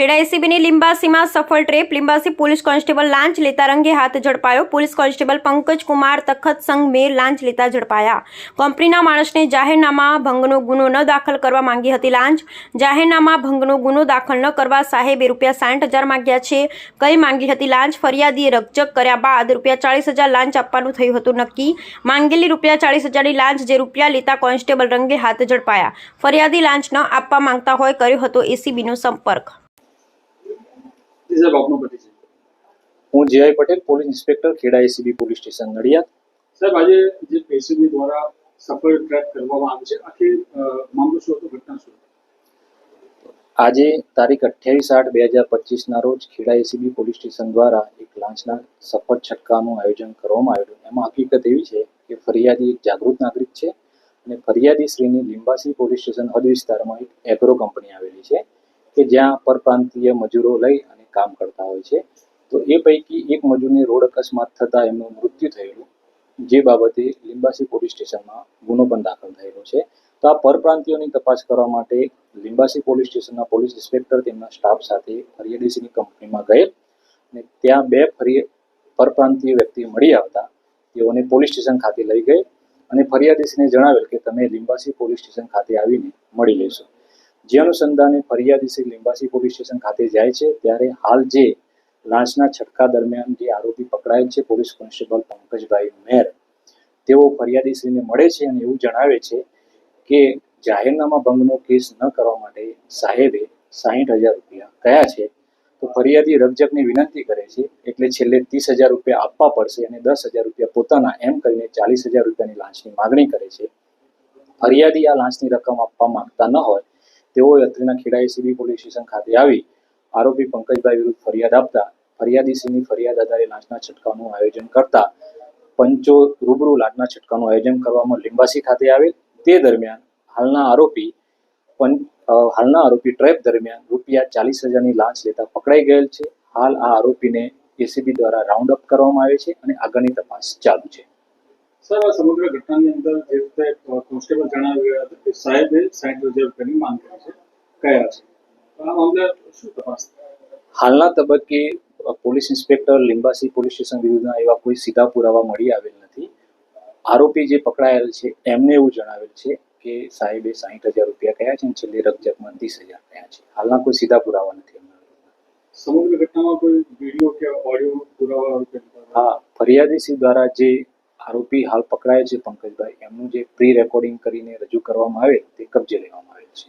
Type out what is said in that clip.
ખેડા એસીબીની લિંબાસીમાં સફળ trap. Limbasi police constable લાંચ લેતા રંગે હાથ ઝડપાયો. પોલીસ કોન્સ્ટેબલ પંકજ કુમાર, તખત સંઘ મેર લાંચ લેતા ઝડપાયા. કંપનીના માણસને જાહેરનામા ભંગનો ગુનો ન દાખલ કરવા માંગી હતી લાંચ. જાહેરનામા ભંગનો ગુનો દાખલ ન કરવા સાહેબે રૂપિયા સાઠ હજાર માંગ્યા છે. કઈ માંગી હતી લાંચ? ફરિયાદીએ રકજક કર્યા બાદ રૂપિયા ચાળીસ હજાર લાંચ આપવાનું થયું હતું નક્કી. માંગેલી રૂપિયા ચાળીસ હજારની લાંચ જે રૂપિયા લેતા કોન્સ્ટેબલ રંગે હાથ ઝડપાયા. ફરિયાદી લાંચ ન આપવા માંગતા હોય, કર્યો હતો એસીબીનો સંપર્ક. જી સાહેબ આપનો પરિચય હું GI Patel police inspector Kheda ACB police station Nadiad. સાહેબ આજે જે એસીબી દ્વારા સફળ ટ્રેક કરવામાં આવે છે આખી મામલો શું હતો ઘટના શું આજે તારીખ અઠ્યાવીસ આઠ બે હજાર પચીસના રોજ ખેડા એસીબી પોલીસ સ્ટેશન દ્વારા એક લાંચના સફળ છટકાનું આયોજન કરવામાં આવ્યું એમાં હકીકત એવી છે કે ફરિયાદી એક જાગૃત નાગરિક છે અને ફરિયાદી શ્રીની લીંબાસી પોલીસ સ્ટેશન હદ વિસ્તારમાં એક એગ્રો કંપની આવેલી છે કે જ્યાં પરપ્રાંતીય મજૂરો લઈ કામ કરતા હોય છે. તો એ પૈકી એક મજૂરની રોડ અકસ્માત થતાં એમનું મૃત્યુ થયેલું, જે બાબતે લિંબાસી પોલીસ સ્ટેશનમાં ગુનો પણ દાખલ થયેલો છે. તો આ પરપ્રાંતિઓની તપાસ કરવા માટે લિંબાસી પોલીસ સ્ટેશનના પોલીસ ઇન્સ્પેક્ટર તેમના સ્ટાફ સાથે ફરિયાદીસીની કંપનીમાં ગયેલ અને ત્યાં બે ફરી, પરપ્રાંતીય વ્યક્તિ મળી આવતા. તેઓને પોલીસ સ્ટેશન ખાતે લઈ ગઈ અને ફરિયાદીસીને જણાવેલ કે તમે લિંબાસી પોલીસ સ્ટેશન ખાતે આવીને મળી લેશો. જે અનુસંધાને ફરિયાદીસી લિંબાસી પોલીસ સ્ટેશન ખાતે જાય છે, ત્યારે હાલ જે લાંચના છટકા દરમિયાન જે આરોપી પકડાયેલ છે, પોલીસ કોન્સ્ટેબલ પંકજભાઈ મેર તેઓ ફરિયાદીશ્રીને મળે છે અને એવું જણાવે છે કે જાહેરનામા ભંગનો કેસ ન કરવા માટે સાહેબે સાહીઠ હજાર રૂપિયા કયા છે. તો ફરિયાદી રકજકની વિનંતી કરે છે, એટલે છેલ્લે ત્રીસ હજાર રૂપિયા આપવા પડશે અને દસ હજાર રૂપિયા પોતાના એમ કરીને ચાલીસ હજાર રૂપિયાની લાંચની માગણી કરે છે. ફરિયાદી આ લાંચની રકમ આપવા માંગતા ન હોય તેઓએ અત્રેના ખેડા એસીબી પોલીસ સ્ટેશન ખાતે આવી આરોપી પંકજભાઈ વિરુદ્ધ ફરિયાદ આપતા ફરિયાદીશ્રીની ફરિયાદ આધારે લાંચના છટકાવનું આયોજન કરતા પંચો રૂબરૂ લાંચના છટકાવનું આયોજન કરવામાં લિંબાસી ખાતે આવેલ. તે દરમિયાન હાલના આરોપી હાલના આરોપી ટ્રેપ દરમિયાન રૂપિયા ચાલીસ હજારની લાંચ લેતા પકડાઈ ગયેલ છે. હાલ આ આરોપીને એસીબી દ્વારા રાઉન્ડ અપ કરવામાં આવે છે અને આગળની તપાસ ચાલુ છે. સાહેબ આ સમગ્ર ઘટનાની અંદર જે રીતે કોન્સ્ટેબલ જણાવી રહ્યા હતા કે સાહેબે સાઠ હજાર રૂપિયાની માંગ કરી છે. કયા છે? આ મામલે શું તપાસ હાલના તબક્કે police inspector Limbasi police station વિરુદ્ધના એવા કોઈ સીધા પુરાવા મળી આવેલ નથી. આરોપી જે પકડાયેલ છે એમને એવું જણાવેલ છે કે સાહેબે સાહીઠ હજાર રૂપિયા કયા છે અને છેલ્લી રકજકમાં ત્રીસ હજાર કયા છે. હાલના કોઈ સીધા પુરાવા નથી સમગ્ર ઘટનામાં કોઈ વીડિયો કે ઓડિયો પુરાવા હા ફરિયાદીસી દ્વારા જે આરોપી હાલ પકડાય છે પંકજભાઈ. એમનું જે પ્રી રેકોર્ડિંગ કરીને રજૂ કરવામાં આવે તે કબજે લેવામાં આવેલ છે.